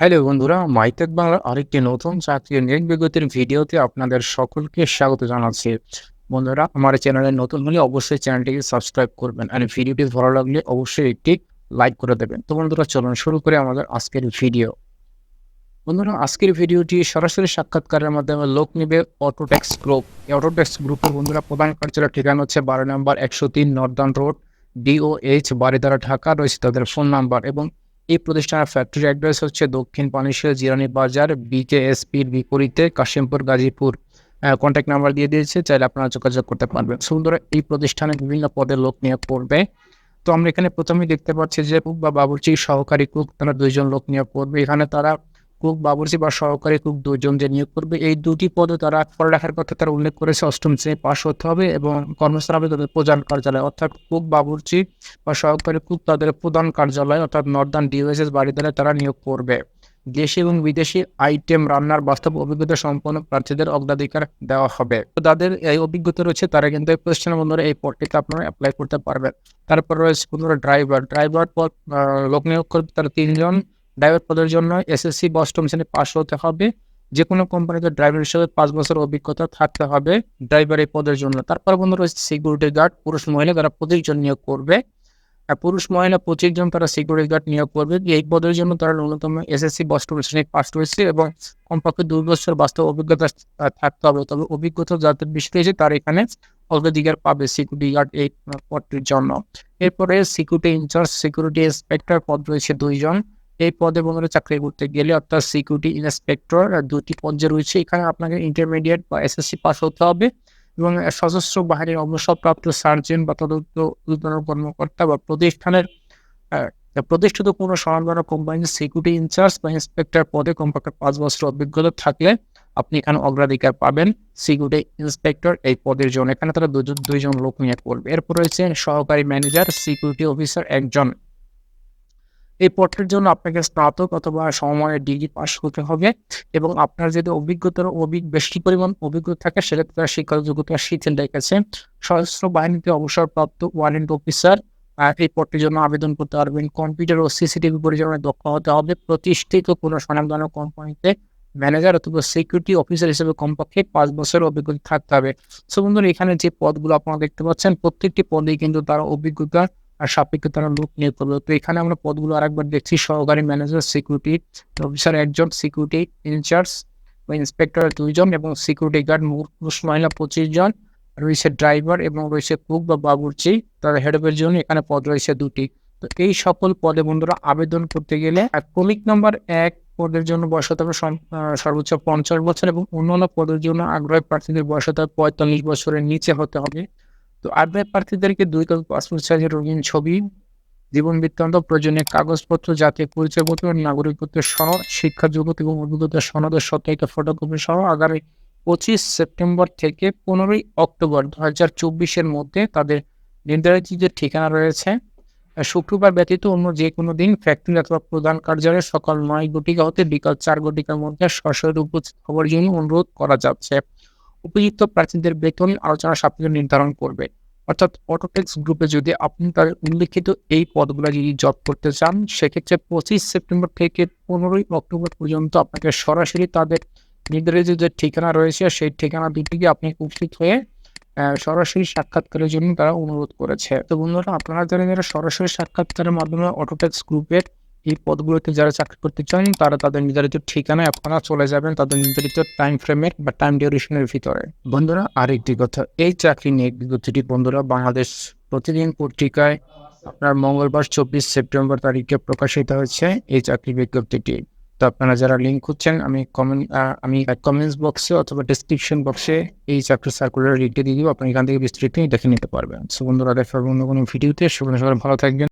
Hello বন্ধুরা, MyTech বাংলার আরেকটি নতুন চাকরির নিয়োগ বিজ্ঞপ্তির ভিডিওতে আপনাদের সকলকে স্বাগত জানাচ্ছি। বন্ধুরা, আমার চ্যানেলে নতুন হলে অবশ্যই চ্যানেলটিকে সাবস্ক্রাইব করবেন। আর ভিডিওটি ভালো লাগলে অবশ্যই একটি লাইক করে দেবেন। তো বন্ধুরা চলুন শুরু করে আমাদের আজকের ভিডিও। বন্ধুরা আজকের ভিডিওটি সরাসরি সাক্ষাৎকারের মাধ্যমে লোক নিবে অটোটেক্স গ্রুপ। এই অটোটেক্স গ্রুপের বন্ধুরা প্রধান কার্যালয়ের ঠিকানা হচ্ছে 12 নম্বর 103 northern road, DOHS Baridhara, Dhaka. রয়েছে তাদের ফোন নাম্বার এবং এই প্রতিষ্ঠানের ফ্যাক্টরি অ্যাড্রেস হচ্ছে দক্ষিণ পানিশিয়া জিরানি বাজার বিকেএসপির বিপরীতে কাশিমপুর, গাজীপুর। কন্ট্যাক্ট নাম্বার দিয়ে দিয়েছে, চাইলে আপনারা যোগাযোগ করতে পারবেন। সুন্দর এই প্রতিষ্ঠানে বিভিন্ন পদে লোক নিয়োগ করবে। তো আমরা এখানে প্রথমেই দেখতে পাচ্ছি যে কুক বা বাবুর্চি সহকারী কুক, তারা দুইজন লোক নিয়োগ করবে। এখানে তারা কুক বাবুর্চি বা সহকারী কুক দুজন যে নিয়োগ করবে, এই দুটি পদে তারা পড়ালেখার কথা তারা উল্লেখ করেছে, অষ্টম শ্রেণি পাশ হতে হবে এবং কর্মস্থল হবে তাদের প্রধান কার্যালয়। অর্থাৎ কুক বাবুর্চি বা সহকারী কুক তাদের প্রধান কার্যালয়, অর্থাৎ নর্দার্ন ডিওএসএস বাড়িতে তারা নিয়োগ করবে। দেশি এবং বিদেশি আইটেম রান্নার বাস্তব অভিজ্ঞতা সম্পন্ন প্রার্থীদের অগ্রাধিকার দেওয়া হবে। তো তাদের এই অভিজ্ঞতা রয়েছে, তারা কিন্তু এই প্রতিষ্ঠানের বন্ধুরা এই পদটিতে আপনারা অ্যাপ্লাই করতে পারবেন। তারপর রয়েছে বন্ধুরা ড্রাইভার ড্রাইভার পদ লোক নিয়োগ করবে তারা তিনজন। ড্রাইভার পদের জন্য এসএসসি বা অষ্টম শ্রেণি পাস হতে হবে। যে কোনো কোম্পানিতে ড্রাইভার হিসেবে পাঁচ বছর অভিজ্ঞতা থাকতে হবে ড্রাইভার এই পদের জন্য। তারপর বন্ধু রয়েছে সিকিউরিটি গার্ড পুরুষ মহিলা তারা পঁচিশ জন নিয়োগ করবে। আর পুরুষ মহিলা পঁচিশ জন তারা সিকিউরিটি গার্ড নিয়োগ করবে। এই পদের জন্য তারা ন্যূনতম এসএসসি বা অষ্টম শ্রেণি পাস রয়েছে এবং কমপক্ষে দুই বছর বাস্তব অভিজ্ঞতা থাকতে হবে। তবে অভিজ্ঞতা যাদের বেশি রয়েছে, তার এখানে অগ্রাধিকার পাবে সিকিউরিটি গার্ড এই পদটির জন্য। এরপরে সিকিউরিটি ইনচার্জ সিকিউরিটি ইন্সপেক্টর পদ রয়েছে দুইজন। এই পদে বন্ধুরা চাকরি করতে গেলে অর্থাৎ সিকিউরিটি ইন্সপেক্টর আর দুটি পর্যায়ে রয়েছে। এখানে আপনাকে ইন্টারমিডিয়েট বা এসএসসি পাস হতে হবে এবং সশস্ত্র বাহিনীর অবসরপ্রাপ্ত সার্জেন্ট বা তদন্ত কর্মকর্তা বা প্রতিষ্ঠানের প্রতিষ্ঠিত কোনো সমানবান কোম্পানির সিকিউরিটি ইনচার্জ বা ইন্সপেক্টর পদে কমপক্ষে পাঁচ বছর অভিজ্ঞতা থাকলে আপনি এখানে অগ্রাধিকার পাবেন সিকিউরিটি ইন্সপেক্টর এই পদের জন্য। এখানে তারা দুজন, দুইজন লোক নিয়ে করবে। এরপর রয়েছে সহকারী ম্যানেজার সিকিউরিটি অফিসার একজন। এই পদটির জন্য আপনাকে স্নাতক অথবা সমমানের ডিগ্রি পাস করতে হবে এবং আপনার যদি অভিজ্ঞতার অভিজ্ঞ বেশি পরিমাণ অভিজ্ঞতা থাকে সেক্ষেত্রে তার শিক্ষা যোগ্যতা শিথিল রেখেছে সশস্ত্র বাহিনীতে অবসরপ্রাপ্ত ওয়ারেন্ট অফিসার এই পদটির জন্য আবেদন করতে পারবেন। কম্পিউটার ও সিসিটিভি পরিচালনায় দক্ষ হতে হবে। প্রতিষ্ঠিত কোনো স্বনামধন্য কোম্পানিতে ম্যানেজার অথবা সিকিউরিটি অফিসার হিসেবে কমপক্ষে পাঁচ বছরের অভিজ্ঞতা থাকতে হবে। সো বন্ধুরা, এখানে যে পদগুলো আপনারা দেখতে পাচ্ছেন, প্রত্যেকটি পদেই কিন্তু তারা অভিজ্ঞতা আর সাপেক্ষে তারা লোক নিয়োগ করবে। তো এখানে আমরা পদগুলো আরেকবার দেখছি। সহকারী ম্যানেজার, সিকিউরিটি অফিসার একজন, সিকিউরিটি ইনচার্জ বা ইন্সপেক্টর দুইজন এবং সিকিউরিটি গার্ড পুরুষ মহিলা পঁচিশ জন। রয়েছে ড্রাইভার এবং রয়েছে কুক বা বাবুর্চি। তার হেডপের জন্য এখানে পদ রয়েছে দুটি। তো এই সকল পদে বন্ধুরা আবেদন করতে গেলে ক্রমিক নাম্বার এক পদের জন্য বয়স হতে হবে সর্বোচ্চ পঞ্চাশ বছর এবং অন্যান্য পদের জন্য আগ্রহী প্রার্থীদের বয়স হতে হবে পঁয়তাল্লিশ বছরের নিচে হতে হবে। তো আগ্রহী প্রার্থীদেরকে দুই কপি পাসপোর্ট সাইজের রঙিন ছবি, জীবন বৃত্তান্ত, প্রয়োজনীয় কাগজপত্র, জাতীয় পরিচয়পত্র নাগরিকত্ব সনদ শিক্ষা যোগ্যতা এবং অভিজ্ঞতা সনদের সত্যায়িত ফটোকপি সহ আগামী পঁচিশ সেপ্টেম্বর থেকে পনেরোই অক্টোবর দু হাজার চব্বিশের মধ্যে তাদের নির্ধারিত যে ঠিকানা রয়েছে শুক্রবার ব্যতীত অন্য যে কোনো দিন ফ্যাক্টরি অথবা প্রধান কার্যালয়ে সকাল নয় ঘটিকা হতে বিকাল চার ঘটিকার মধ্যে সশরীর উপস্থিত হওয়ার জন্য অনুরোধ করা যাচ্ছে। উপযুক্ত প্রার্থীদের বেতন আলোচনা সাপেক্ষে নির্ধারণ করবে। অর্থাৎ অটোটেক্স গ্রুপে যদি আপনি তার উল্লিখিত এই পদগুলো যদি জব করতে চান, সেক্ষেত্রে পঁচিশ সেপ্টেম্বর থেকে পনেরোই অক্টোবর পর্যন্ত আপনাকে সরাসরি তাদের নির্ধারিত যে ঠিকানা রয়েছে, সেই ঠিকানা দুটিকে আপনি উপস্থিত হয়ে সরাসরি সাক্ষাৎকারের জন্য তারা অনুরোধ করেছে। তো বন্ধুরা, আপনারা যারা যারা সরাসরি সাক্ষাৎকারের মাধ্যমে অটোটেক্স গ্রুপের এই পদগুলোতে যারা চাকরি করতে চান, তারা তাদের নির্ধারিত ঠিকানায় আপনারা চলে যাবেন তাদের নির্ধারিত টাইম ফ্রেমের বা টাইম ডিউরেশনের ভিতরে। বন্ধুরা, আরেকটি কথা, এই চাকরি নিয়ে বিজ্ঞপ্তিটি বন্ধুরা বাংলাদেশ প্রতিদিন পত্রিকায় আপনার মঙ্গলবার, চব্বিশ সেপ্টেম্বর তারিখে প্রকাশিত হয়েছে এই চাকরি বিজ্ঞপ্তিটি। তো আপনারা যারা লিঙ্ক খুঁজছেন, আমি কমেন্ট আমি কমেন্টস বক্সে অথবা ডিসক্রিপশন বক্সে এই চাকরি সার্কুলার লিঙ্কটি দিয়ে দিব, আপনি এখান থেকে বিস্তারিত দেখে নিতে পারবেন। সো বন্ধুরা, দেখা অন্য কোনো ভিডিওতে সেগুলো সবাই ভালো থাকবেন।